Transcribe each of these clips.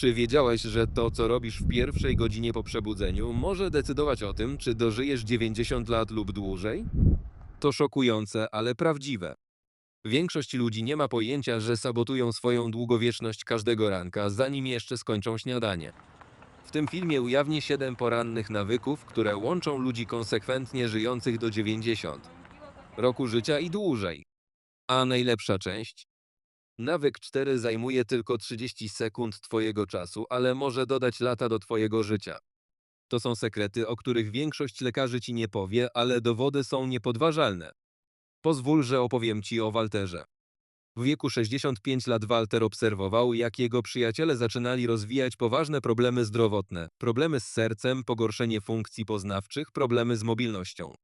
Czy wiedziałeś, że to, co robisz w pierwszej godzinie po przebudzeniu, może decydować o tym, czy dożyjesz 90 lat lub dłużej? To szokujące, ale prawdziwe. Większość ludzi nie ma pojęcia, że sabotują swoją długowieczność każdego ranka, zanim jeszcze skończą śniadanie. W tym filmie ujawnię 7 porannych nawyków, które łączą ludzi konsekwentnie żyjących do 90 roku życia i dłużej. A najlepsza część? Nawyk 4 zajmuje tylko 30 sekund Twojego czasu, ale może dodać lata do Twojego życia. To są sekrety, o których większość lekarzy Ci nie powie, ale dowody są niepodważalne. Pozwól, że opowiem Ci o Walterze. W wieku 65 lat Walter obserwował, jak jego przyjaciele zaczynali rozwijać poważne problemy zdrowotne, problemy z sercem, pogorszenie funkcji poznawczych, problemy z mobilnością.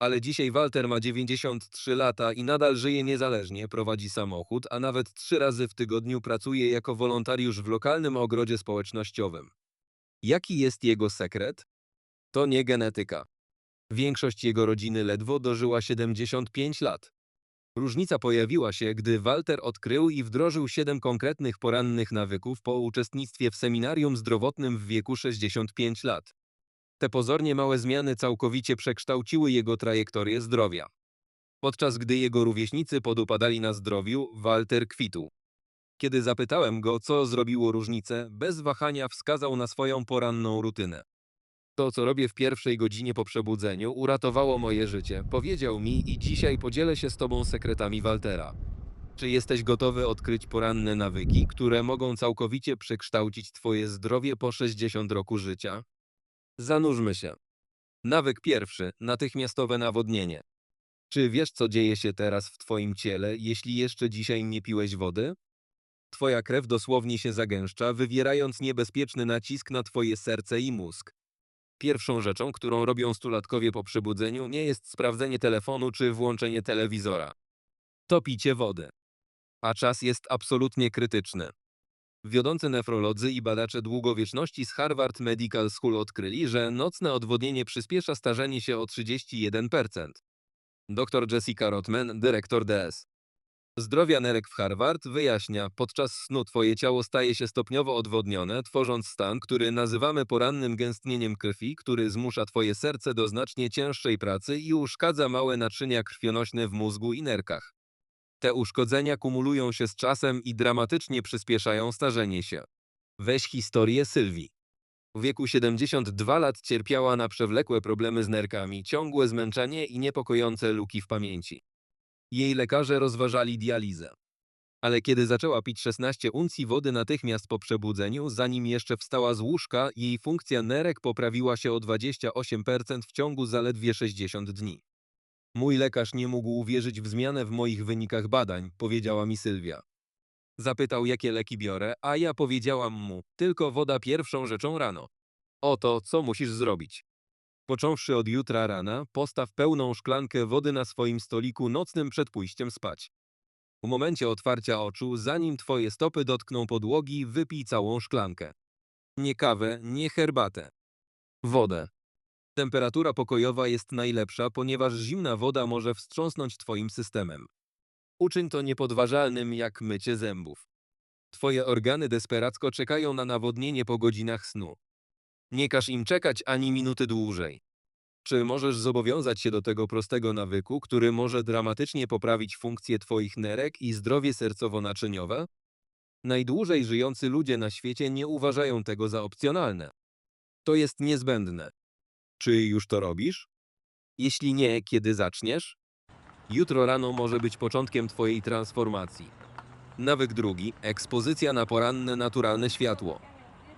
Ale dzisiaj Walter ma 93 lata i nadal żyje niezależnie, prowadzi samochód, a nawet trzy razy w tygodniu pracuje jako wolontariusz w lokalnym ogrodzie społecznościowym. Jaki jest jego sekret? To nie genetyka. Większość jego rodziny ledwo dożyła 75 lat. Różnica pojawiła się, gdy Walter odkrył i wdrożył 7 konkretnych porannych nawyków po uczestnictwie w seminarium zdrowotnym w wieku 65 lat. Te pozornie małe zmiany całkowicie przekształciły jego trajektorię zdrowia. Podczas gdy jego rówieśnicy podupadali na zdrowiu, Walter kwitł. Kiedy zapytałem go, co zrobiło różnicę, bez wahania wskazał na swoją poranną rutynę. To, co robię w pierwszej godzinie po przebudzeniu, uratowało moje życie, powiedział mi i dzisiaj podzielę się z Tobą sekretami Waltera. Czy jesteś gotowy odkryć poranne nawyki, które mogą całkowicie przekształcić Twoje zdrowie po 60 roku życia? Zanurzmy się. Nawyk pierwszy natychmiastowe nawodnienie. Czy wiesz, co dzieje się teraz w Twoim ciele, jeśli jeszcze dzisiaj nie piłeś wody? Twoja krew dosłownie się zagęszcza, wywierając niebezpieczny nacisk na Twoje serce i mózg. Pierwszą rzeczą, którą robią stulatkowie po przebudzeniu, nie jest sprawdzenie telefonu czy włączenie telewizora. To picie wody. A czas jest absolutnie krytyczny. Wiodący nefrolodzy i badacze długowieczności z Harvard Medical School odkryli, że nocne odwodnienie przyspiesza starzenie się o 31%. Dr Jessica Rotman, dyrektor DS. Zdrowia nerek w Harvard wyjaśnia, podczas snu twoje ciało staje się stopniowo odwodnione, tworząc stan, który nazywamy porannym gęstnieniem krwi, który zmusza twoje serce do znacznie cięższej pracy i uszkadza małe naczynia krwionośne w mózgu i nerkach. Te uszkodzenia kumulują się z czasem i dramatycznie przyspieszają starzenie się. Weź historię Sylwii. W wieku 72 lat cierpiała na przewlekłe problemy z nerkami, ciągłe zmęczenie i niepokojące luki w pamięci. Jej lekarze rozważali dializę. Ale kiedy zaczęła pić 16 uncji wody natychmiast po przebudzeniu, zanim jeszcze wstała z łóżka, jej funkcja nerek poprawiła się o 28% w ciągu zaledwie 60 dni. Mój lekarz nie mógł uwierzyć w zmianę w moich wynikach badań, powiedziała mi Sylwia. Zapytał, jakie leki biorę, a ja powiedziałam mu, tylko woda pierwszą rzeczą rano. Oto, co musisz zrobić. Począwszy od jutra rana, postaw pełną szklankę wody na swoim stoliku nocnym przed pójściem spać. W momencie otwarcia oczu, zanim twoje stopy dotkną podłogi, wypij całą szklankę. Nie kawę, nie herbatę. Wodę. Temperatura pokojowa jest najlepsza, ponieważ zimna woda może wstrząsnąć twoim systemem. Uczyń to niepodważalnym jak mycie zębów. Twoje organy desperacko czekają na nawodnienie po godzinach snu. Nie każ im czekać ani minuty dłużej. Czy możesz zobowiązać się do tego prostego nawyku, który może dramatycznie poprawić funkcję Twoich nerek i zdrowie sercowo-naczyniowe? Najdłużej żyjący ludzie na świecie nie uważają tego za opcjonalne. To jest niezbędne. Czy już to robisz? Jeśli nie, kiedy zaczniesz? Jutro rano może być początkiem Twojej transformacji. Nawyk drugi ekspozycja na poranne naturalne światło.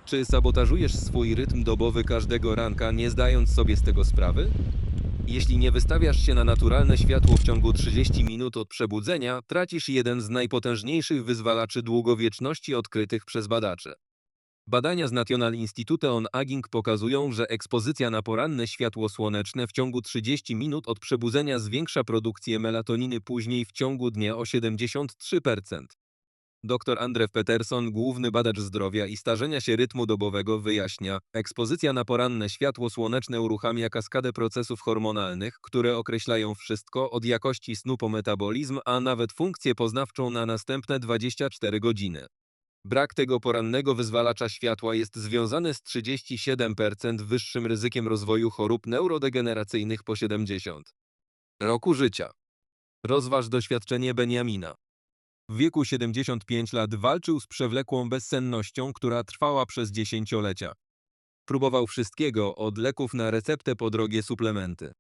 Czy sabotażujesz swój rytm dobowy każdego ranka, nie zdając sobie z tego sprawy? Jeśli nie wystawiasz się na naturalne światło w ciągu 30 minut od przebudzenia, tracisz jeden z najpotężniejszych wyzwalaczy długowieczności odkrytych przez badaczy. Badania z National Institute on Aging pokazują, że ekspozycja na poranne światło słoneczne w ciągu 30 minut od przebudzenia zwiększa produkcję melatoniny później w ciągu dnia o 73%. Dr Andrew Peterson, główny badacz zdrowia i starzenia się rytmu dobowego, wyjaśnia, ekspozycja na poranne światło słoneczne uruchamia kaskadę procesów hormonalnych, które określają wszystko od jakości snu po metabolizm, a nawet funkcję poznawczą na następne 24 godziny. Brak tego porannego wyzwalacza światła jest związany z 37% wyższym ryzykiem rozwoju chorób neurodegeneracyjnych po 70 roku życia. Rozważ doświadczenie Benjamina. W wieku 75 lat walczył z przewlekłą bezsennością, która trwała przez dziesięciolecia. Próbował wszystkiego, od leków na receptę po drogie suplementy.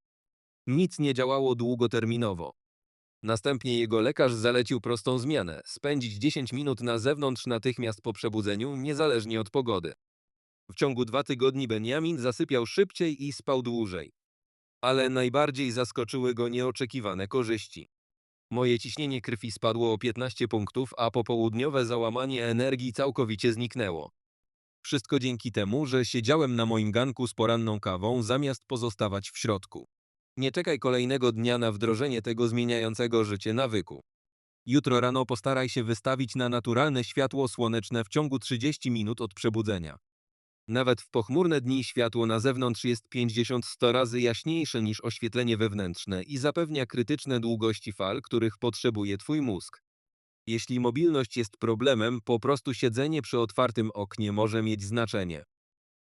Nic nie działało długoterminowo. Następnie jego lekarz zalecił prostą zmianę: spędzić 10 minut na zewnątrz natychmiast po przebudzeniu, niezależnie od pogody. W ciągu dwa tygodni Benjamin zasypiał szybciej i spał dłużej. Ale najbardziej zaskoczyły go nieoczekiwane korzyści. Moje ciśnienie krwi spadło o 15 punktów, a popołudniowe załamanie energii całkowicie zniknęło. Wszystko dzięki temu, że siedziałem na moim ganku z poranną kawą, zamiast pozostawać w środku. Nie czekaj kolejnego dnia na wdrożenie tego zmieniającego życie nawyku. Jutro rano postaraj się wystawić na naturalne światło słoneczne w ciągu 30 minut od przebudzenia. Nawet w pochmurne dni światło na zewnątrz jest 50-100 razy jaśniejsze niż oświetlenie wewnętrzne i zapewnia krytyczne długości fal, których potrzebuje Twój mózg. Jeśli mobilność jest problemem, po prostu siedzenie przy otwartym oknie może mieć znaczenie.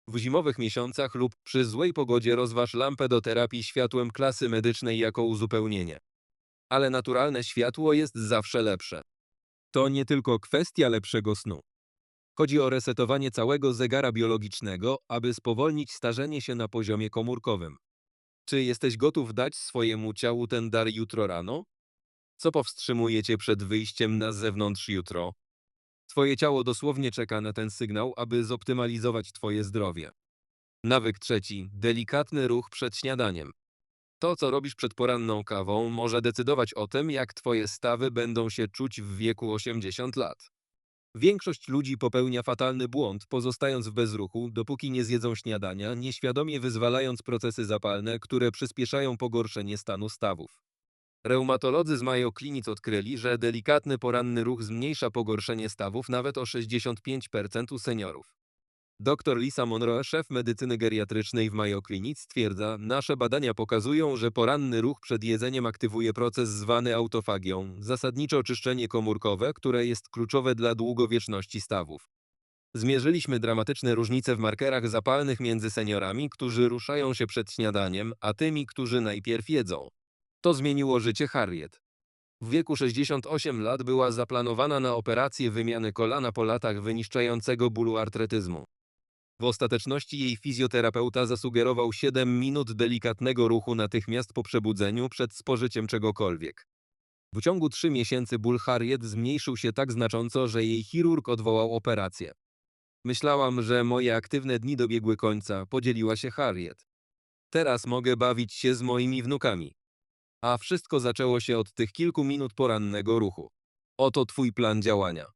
W zimowych miesiącach lub przy złej pogodzie rozważ lampę do terapii światłem klasy medycznej jako uzupełnienie. Ale naturalne światło jest zawsze lepsze. To nie tylko kwestia lepszego snu. Chodzi o resetowanie całego zegara biologicznego, aby spowolnić starzenie się na poziomie komórkowym. Czy jesteś gotów dać swojemu ciału ten dar jutro rano? Co powstrzymuje cię przed wyjściem na zewnątrz jutro? Twoje ciało dosłownie czeka na ten sygnał, aby zoptymalizować Twoje zdrowie. Nawyk trzeci. Delikatny ruch przed śniadaniem. To, co robisz przed poranną kawą, może decydować o tym, jak Twoje stawy będą się czuć w wieku 80 lat. Większość ludzi popełnia fatalny błąd, pozostając w bezruchu, dopóki nie zjedzą śniadania, nieświadomie wyzwalając procesy zapalne, które przyspieszają pogorszenie stanu stawów. Reumatolodzy z Mayo Clinic odkryli, że delikatny poranny ruch zmniejsza pogorszenie stawów nawet o 65% u seniorów. Dr Lisa Monroe, szef medycyny geriatrycznej w Mayo Clinic, stwierdza, nasze badania pokazują, że poranny ruch przed jedzeniem aktywuje proces zwany autofagią, zasadniczo czyszczenie komórkowe, które jest kluczowe dla długowieczności stawów. Zmierzyliśmy dramatyczne różnice w markerach zapalnych między seniorami, którzy ruszają się przed śniadaniem, a tymi, którzy najpierw jedzą. To zmieniło życie Harriet. W wieku 68 lat była zaplanowana na operację wymiany kolana po latach wyniszczającego bólu artretyzmu. W ostateczności jej fizjoterapeuta zasugerował 7 minut delikatnego ruchu natychmiast po przebudzeniu przed spożyciem czegokolwiek. W ciągu 3 miesięcy ból Harriet zmniejszył się tak znacząco, że jej chirurg odwołał operację. Myślałam, że moje aktywne dni dobiegły końca, podzieliła się Harriet. Teraz mogę bawić się z moimi wnukami. A wszystko zaczęło się od tych kilku minut porannego ruchu. Oto twój plan działania.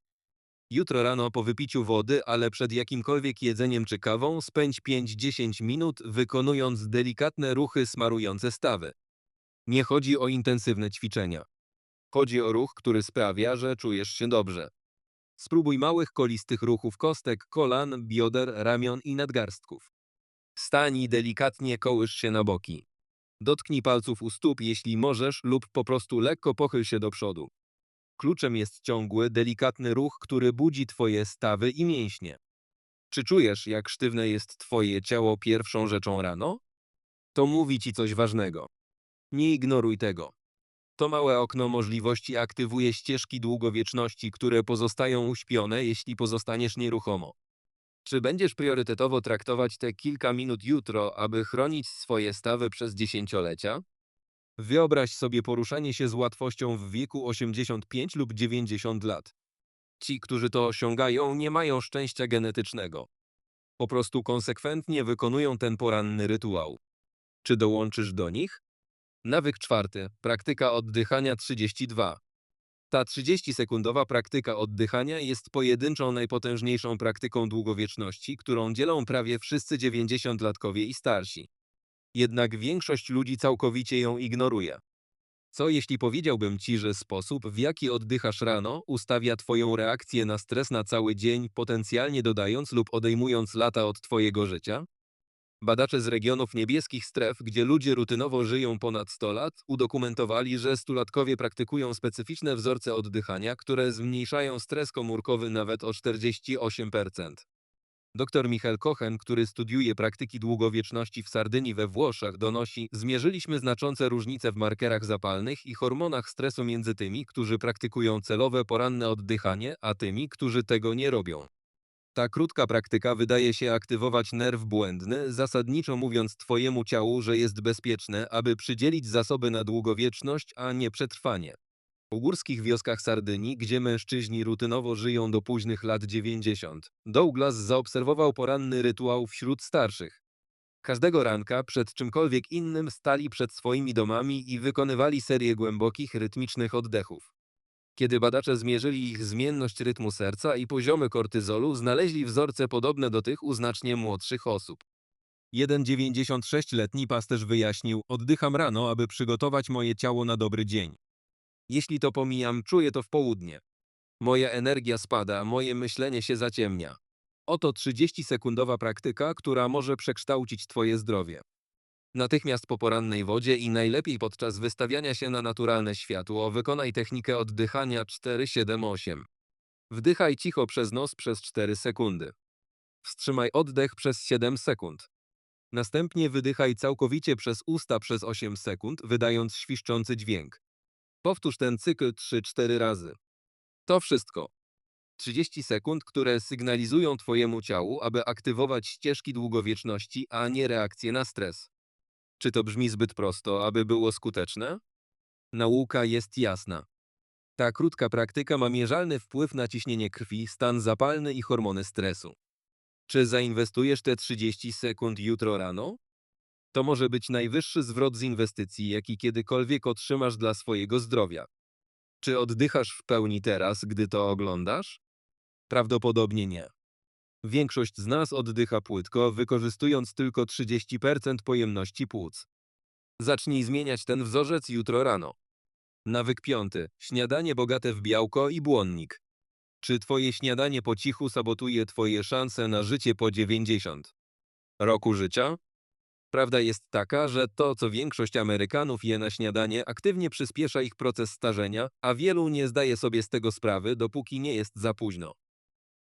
Jutro rano po wypiciu wody, ale przed jakimkolwiek jedzeniem czy kawą spędź 5-10 minut wykonując delikatne ruchy smarujące stawy. Nie chodzi o intensywne ćwiczenia. Chodzi o ruch, który sprawia, że czujesz się dobrze. Spróbuj małych kolistych ruchów kostek, kolan, bioder, ramion i nadgarstków. Stań i delikatnie kołysz się na boki. Dotknij palców u stóp, jeśli możesz, lub po prostu lekko pochyl się do przodu. Kluczem jest ciągły, delikatny ruch, który budzi Twoje stawy i mięśnie. Czy czujesz, jak sztywne jest Twoje ciało pierwszą rzeczą rano? To mówi Ci coś ważnego. Nie ignoruj tego. To małe okno możliwości aktywuje ścieżki długowieczności, które pozostają uśpione, jeśli pozostaniesz nieruchomo. Czy będziesz priorytetowo traktować te kilka minut jutro, aby chronić swoje stawy przez dziesięciolecia? Wyobraź sobie poruszanie się z łatwością w wieku 85 lub 90 lat. Ci, którzy to osiągają, nie mają szczęścia genetycznego. Po prostu konsekwentnie wykonują ten poranny rytuał. Czy dołączysz do nich? Nawyk czwarty. Praktyka oddychania 32. Ta 30-sekundowa praktyka oddychania jest pojedynczą najpotężniejszą praktyką długowieczności, którą dzielą prawie wszyscy 90-latkowie i starsi. Jednak większość ludzi całkowicie ją ignoruje. Co jeśli powiedziałbym ci, że sposób, w jaki oddychasz rano, ustawia twoją reakcję na stres na cały dzień, potencjalnie dodając lub odejmując lata od twojego życia? Badacze z regionów niebieskich stref, gdzie ludzie rutynowo żyją ponad 100 lat, udokumentowali, że stulatkowie praktykują specyficzne wzorce oddychania, które zmniejszają stres komórkowy nawet o 48%. Dr Michael Kochen, który studiuje praktyki długowieczności w Sardynii we Włoszech, donosi: Zmierzyliśmy znaczące różnice w markerach zapalnych i hormonach stresu między tymi, którzy praktykują celowe poranne oddychanie, a tymi, którzy tego nie robią. Ta krótka praktyka wydaje się aktywować nerw błędny, zasadniczo mówiąc Twojemu ciału, że jest bezpieczne, aby przydzielić zasoby na długowieczność, a nie przetrwanie. W górskich wioskach Sardynii, gdzie mężczyźni rutynowo żyją do późnych lat 90, Douglas zaobserwował poranny rytuał wśród starszych. Każdego ranka przed czymkolwiek innym stali przed swoimi domami i wykonywali serię głębokich, rytmicznych oddechów. Kiedy badacze zmierzyli ich zmienność rytmu serca i poziomy kortyzolu, znaleźli wzorce podobne do tych u znacznie młodszych osób. Jeden 96-letni pasterz wyjaśnił: Oddycham rano, aby przygotować moje ciało na dobry dzień. Jeśli to pomijam, czuję to w południe. Moja energia spada, moje myślenie się zaciemnia. Oto 30-sekundowa praktyka, która może przekształcić Twoje zdrowie. Natychmiast po porannej wodzie i najlepiej podczas wystawiania się na naturalne światło wykonaj technikę oddychania 4-7-8. Wdychaj cicho przez nos przez 4 sekundy. Wstrzymaj oddech przez 7 sekund. Następnie wydychaj całkowicie przez usta przez 8 sekund, wydając świszczący dźwięk. Powtórz ten cykl 3-4 razy. To wszystko. 30 sekund, które sygnalizują Twojemu ciału, aby aktywować ścieżki długowieczności, a nie reakcję na stres. Czy to brzmi zbyt prosto, aby było skuteczne? Nauka jest jasna. Ta krótka praktyka ma mierzalny wpływ na ciśnienie krwi, stan zapalny i hormony stresu. Czy zainwestujesz te 30 sekund jutro rano? To może być najwyższy zwrot z inwestycji, jaki kiedykolwiek otrzymasz dla swojego zdrowia. Czy oddychasz w pełni teraz, gdy to oglądasz? Prawdopodobnie nie. Większość z nas oddycha płytko, wykorzystując tylko 30% pojemności płuc. Zacznij zmieniać ten wzorzec jutro rano. Nawyk piąty. Śniadanie bogate w białko i błonnik. Czy twoje śniadanie po cichu sabotuje twoje szanse na życie po 90 roku życia? Prawda jest taka, że to, co większość Amerykanów je na śniadanie, aktywnie przyspiesza ich proces starzenia, a wielu nie zdaje sobie z tego sprawy, dopóki nie jest za późno.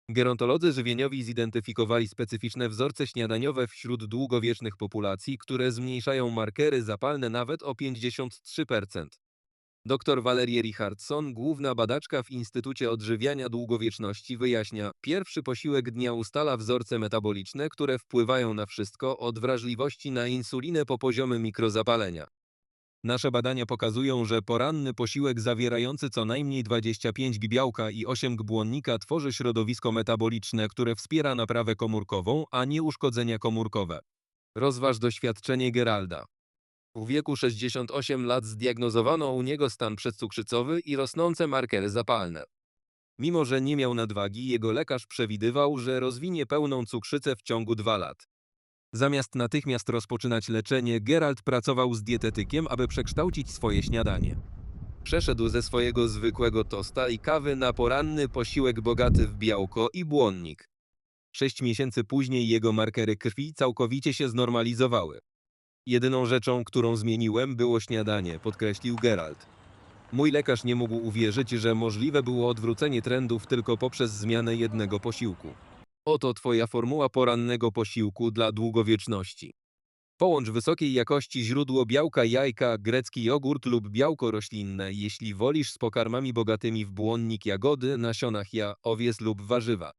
Gerontolodzy żywieniowi zidentyfikowali specyficzne wzorce śniadaniowe wśród długowiecznych populacji, które zmniejszają markery zapalne nawet o 53%. Dr Valerie Richardson, główna badaczka w Instytucie Odżywiania Długowieczności, wyjaśnia: Pierwszy posiłek dnia ustala wzorce metaboliczne, które wpływają na wszystko od wrażliwości na insulinę po poziomy mikrozapalenia. Nasze badania pokazują, że poranny posiłek zawierający co najmniej 25 g białka i 8 g błonnika tworzy środowisko metaboliczne, które wspiera naprawę komórkową, a nie uszkodzenia komórkowe. Rozważ doświadczenie Geralda. W wieku 68 lat zdiagnozowano u niego stan przedcukrzycowy i rosnące markery zapalne. Mimo, że nie miał nadwagi, jego lekarz przewidywał, że rozwinie pełną cukrzycę w ciągu 2 lat. Zamiast natychmiast rozpoczynać leczenie, Gerald pracował z dietetykiem, aby przekształcić swoje śniadanie. Przeszedł ze swojego zwykłego tosta i kawy na poranny posiłek bogaty w białko i błonnik. Sześć miesięcy później jego markery krwi całkowicie się znormalizowały. Jedyną rzeczą, którą zmieniłem, było śniadanie, podkreślił Gerald. Mój lekarz nie mógł uwierzyć, że możliwe było odwrócenie trendów tylko poprzez zmianę jednego posiłku. Oto Twoja formuła porannego posiłku dla długowieczności. Połącz wysokiej jakości źródło białka jajka, grecki jogurt lub białko roślinne, jeśli wolisz z pokarmami bogatymi w błonnik jagody, nasionach ja, owiec lub warzywa.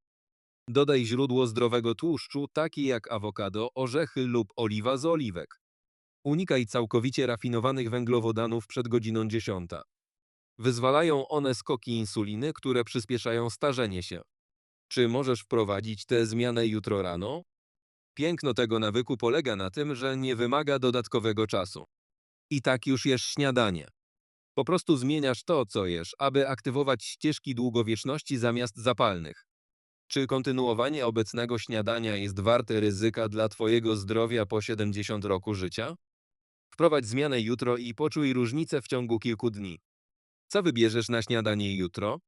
Dodaj źródło zdrowego tłuszczu, takie jak awokado, orzechy lub oliwa z oliwek. Unikaj całkowicie rafinowanych węglowodanów przed godziną 10. Wyzwalają one skoki insuliny, które przyspieszają starzenie się. Czy możesz wprowadzić tę zmianę jutro rano? Piękno tego nawyku polega na tym, że nie wymaga dodatkowego czasu. I tak już jesz śniadanie. Po prostu zmieniasz to, co jesz, aby aktywować ścieżki długowieczności zamiast zapalnych. Czy kontynuowanie obecnego śniadania jest warte ryzyka dla Twojego zdrowia po 70 roku życia? Wprowadź zmianę jutro i poczuj różnicę w ciągu kilku dni. Co wybierzesz na śniadanie jutro?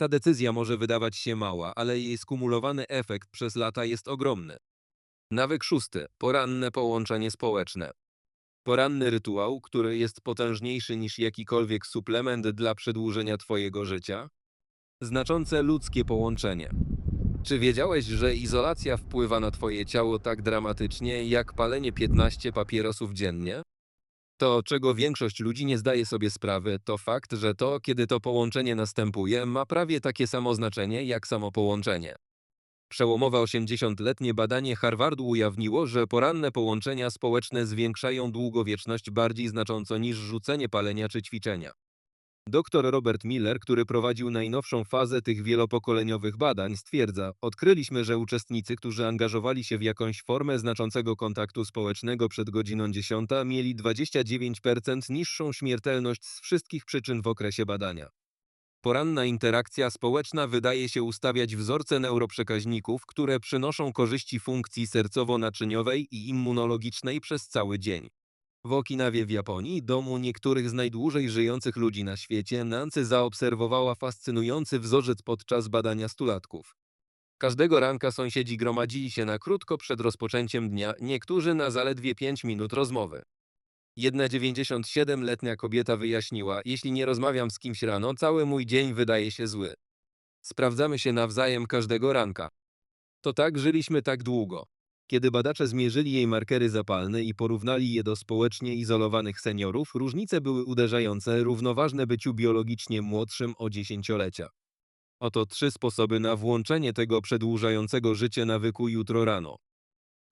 Ta decyzja może wydawać się mała, ale jej skumulowany efekt przez lata jest ogromny. Nawyk szósty. Poranne połączenie społeczne. Poranny rytuał, który jest potężniejszy niż jakikolwiek suplement dla przedłużenia Twojego życia. Znaczące ludzkie połączenie. Czy wiedziałeś, że izolacja wpływa na Twoje ciało tak dramatycznie, jak palenie 15 papierosów dziennie? To, czego większość ludzi nie zdaje sobie sprawy, to fakt, że to, kiedy to połączenie następuje, ma prawie takie samo znaczenie jak samo połączenie. Przełomowe 80-letnie badanie Harvardu ujawniło, że poranne połączenia społeczne zwiększają długowieczność bardziej znacząco niż rzucenie palenia czy ćwiczenia. Dr Robert Miller, który prowadził najnowszą fazę tych wielopokoleniowych badań, stwierdza: Odkryliśmy, że uczestnicy, którzy angażowali się w jakąś formę znaczącego kontaktu społecznego przed godziną 10, mieli 29% niższą śmiertelność z wszystkich przyczyn w okresie badania. Poranna interakcja społeczna wydaje się ustawiać wzorce neuroprzekaźników, które przynoszą korzyści funkcji sercowo-naczyniowej i immunologicznej przez cały dzień. W Okinawie w Japonii, domu niektórych z najdłużej żyjących ludzi na świecie, Nancy zaobserwowała fascynujący wzorzec podczas badania stulatków. Każdego ranka sąsiedzi gromadzili się na krótko przed rozpoczęciem dnia, niektórzy na zaledwie 5 minut rozmowy. Jedna 97-letnia kobieta wyjaśniła, jeśli nie rozmawiam z kimś rano, cały mój dzień wydaje się zły. Sprawdzamy się nawzajem każdego ranka. To tak żyliśmy tak długo. Kiedy badacze zmierzyli jej markery zapalne i porównali je do społecznie izolowanych seniorów, różnice były uderzające, równoważne byciu biologicznie młodszym o dziesięciolecia. Oto trzy sposoby na włączenie tego przedłużającego życie nawyku jutro rano.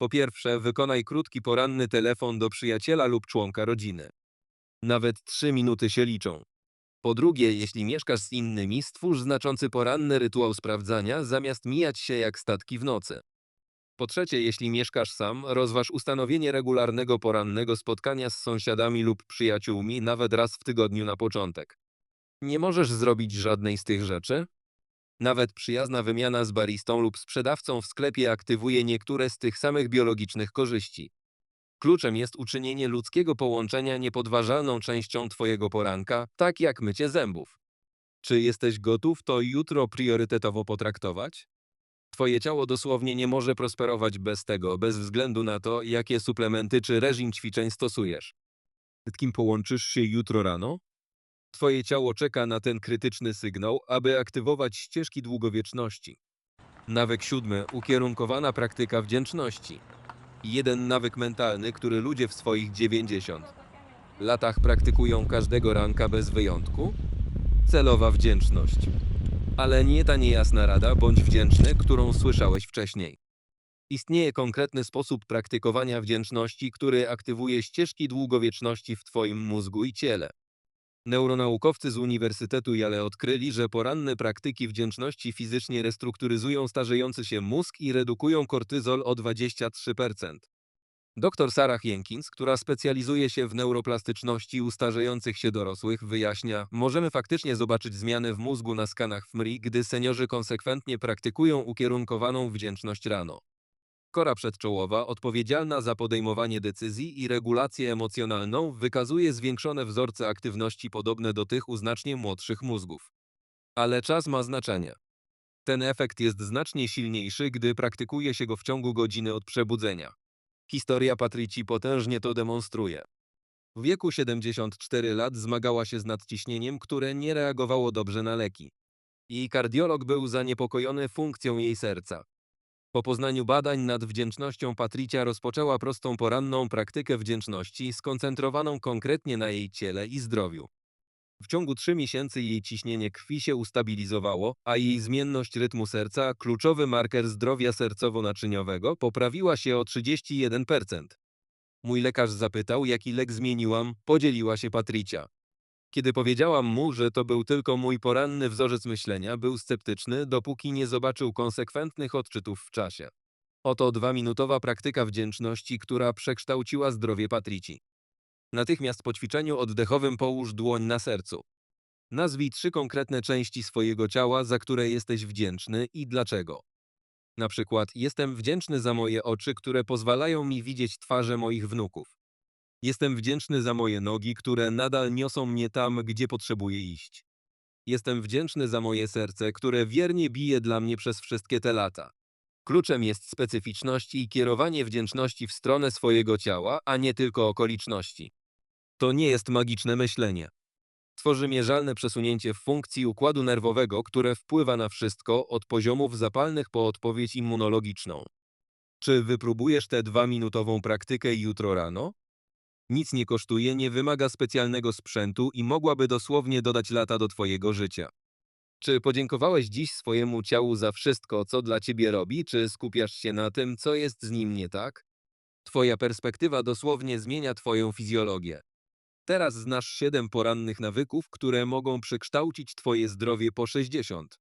Po pierwsze, wykonaj krótki poranny telefon do przyjaciela lub członka rodziny. Nawet trzy minuty się liczą. Po drugie, jeśli mieszkasz z innymi, stwórz znaczący poranny rytuał sprawdzania, zamiast mijać się jak statki w nocy. Po trzecie, jeśli mieszkasz sam, rozważ ustanowienie regularnego porannego spotkania z sąsiadami lub przyjaciółmi nawet raz w tygodniu na początek. Nie możesz zrobić żadnej z tych rzeczy? Nawet przyjazna wymiana z baristą lub sprzedawcą w sklepie aktywuje niektóre z tych samych biologicznych korzyści. Kluczem jest uczynienie ludzkiego połączenia niepodważalną częścią Twojego poranka, tak jak mycie zębów. Czy jesteś gotów to jutro priorytetowo potraktować? Twoje ciało dosłownie nie może prosperować bez tego, bez względu na to, jakie suplementy czy reżim ćwiczeń stosujesz. Z kim połączysz się jutro rano? Twoje ciało czeka na ten krytyczny sygnał, aby aktywować ścieżki długowieczności. Nawyk siódmy. Ukierunkowana praktyka wdzięczności. Jeden nawyk mentalny, który ludzie w swoich 90 latach praktykują każdego ranka bez wyjątku? Celowa wdzięczność. Ale nie ta niejasna rada, bądź wdzięczny, którą słyszałeś wcześniej. Istnieje konkretny sposób praktykowania wdzięczności, który aktywuje ścieżki długowieczności w Twoim mózgu i ciele. Neuronaukowcy z Uniwersytetu Yale odkryli, że poranne praktyki wdzięczności fizycznie restrukturyzują starzejący się mózg i redukują kortyzol o 23%. Dr Sarah Jenkins, która specjalizuje się w neuroplastyczności u starzejących się dorosłych, wyjaśnia, możemy faktycznie zobaczyć zmiany w mózgu na skanach FMRI, gdy seniorzy konsekwentnie praktykują ukierunkowaną wdzięczność rano. Kora przedczołowa, odpowiedzialna za podejmowanie decyzji i regulację emocjonalną, wykazuje zwiększone wzorce aktywności podobne do tych u znacznie młodszych mózgów. Ale czas ma znaczenie. Ten efekt jest znacznie silniejszy, gdy praktykuje się go w ciągu godziny od przebudzenia. Historia Patrycji potężnie to demonstruje. W wieku 74 lat zmagała się z nadciśnieniem, które nie reagowało dobrze na leki. Jej kardiolog był zaniepokojony funkcją jej serca. Po poznaniu badań nad wdzięcznością Patricia rozpoczęła prostą poranną praktykę wdzięczności skoncentrowaną konkretnie na jej ciele i zdrowiu. W ciągu 3 miesięcy jej ciśnienie krwi się ustabilizowało, a jej zmienność rytmu serca, kluczowy marker zdrowia sercowo-naczyniowego, poprawiła się o 31%. Mój lekarz zapytał, jaki lek zmieniłam, podzieliła się Patricia. Kiedy powiedziałam mu, że to był tylko mój poranny wzorzec myślenia, był sceptyczny, dopóki nie zobaczył konsekwentnych odczytów w czasie. Oto dwaminutowa praktyka wdzięczności, która przekształciła zdrowie Patrici. Natychmiast po ćwiczeniu oddechowym połóż dłoń na sercu. Nazwij trzy konkretne części swojego ciała, za które jesteś wdzięczny i dlaczego. Na przykład, jestem wdzięczny za moje oczy, które pozwalają mi widzieć twarze moich wnuków. Jestem wdzięczny za moje nogi, które nadal niosą mnie tam, gdzie potrzebuję iść. Jestem wdzięczny za moje serce, które wiernie bije dla mnie przez wszystkie te lata. Kluczem jest specyficzność i kierowanie wdzięczności w stronę swojego ciała, a nie tylko okoliczności. To nie jest magiczne myślenie. Tworzy mierzalne przesunięcie w funkcji układu nerwowego, które wpływa na wszystko, od poziomów zapalnych po odpowiedź immunologiczną. Czy wypróbujesz tę dwa-minutową praktykę jutro rano? Nic nie kosztuje, nie wymaga specjalnego sprzętu i mogłaby dosłownie dodać lata do Twojego życia. Czy podziękowałeś dziś swojemu ciału za wszystko, co dla Ciebie robi, czy skupiasz się na tym, co jest z nim nie tak? Twoja perspektywa dosłownie zmienia Twoją fizjologię. Teraz znasz 7 porannych nawyków, które mogą przekształcić Twoje zdrowie po 60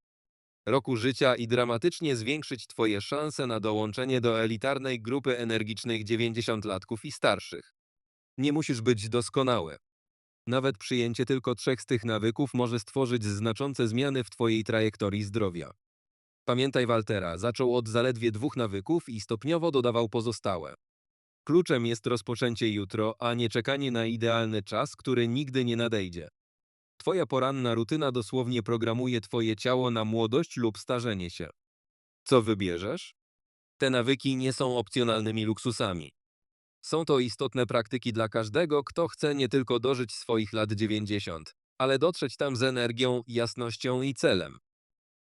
roku życia i dramatycznie zwiększyć Twoje szanse na dołączenie do elitarnej grupy energicznych 90-latków i starszych. Nie musisz być doskonały. Nawet przyjęcie tylko trzech z tych nawyków może stworzyć znaczące zmiany w Twojej trajektorii zdrowia. Pamiętaj Waltera, zaczął od zaledwie dwóch nawyków i stopniowo dodawał pozostałe. Kluczem jest rozpoczęcie jutro, a nie czekanie na idealny czas, który nigdy nie nadejdzie. Twoja poranna rutyna dosłownie programuje Twoje ciało na młodość lub starzenie się. Co wybierzesz? Te nawyki nie są opcjonalnymi luksusami. Są to istotne praktyki dla każdego, kto chce nie tylko dożyć swoich lat 90, ale dotrzeć tam z energią, jasnością i celem.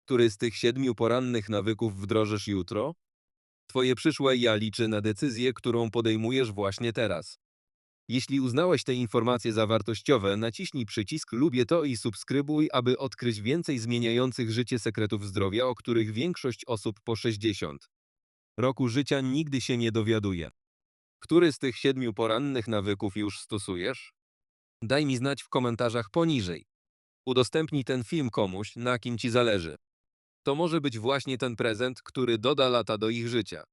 Który z tych siedmiu porannych nawyków wdrożysz jutro? Twoje przyszłe ja liczy na decyzję, którą podejmujesz właśnie teraz. Jeśli uznałeś te informacje za wartościowe, naciśnij przycisk lubię to i subskrybuj, aby odkryć więcej zmieniających życie sekretów zdrowia, o których większość osób po 60 roku życia nigdy się nie dowiaduje. Który z tych siedmiu porannych nawyków już stosujesz? Daj mi znać w komentarzach poniżej. Udostępnij ten film komuś, na kim ci zależy. To może być właśnie ten prezent, który doda lata do ich życia.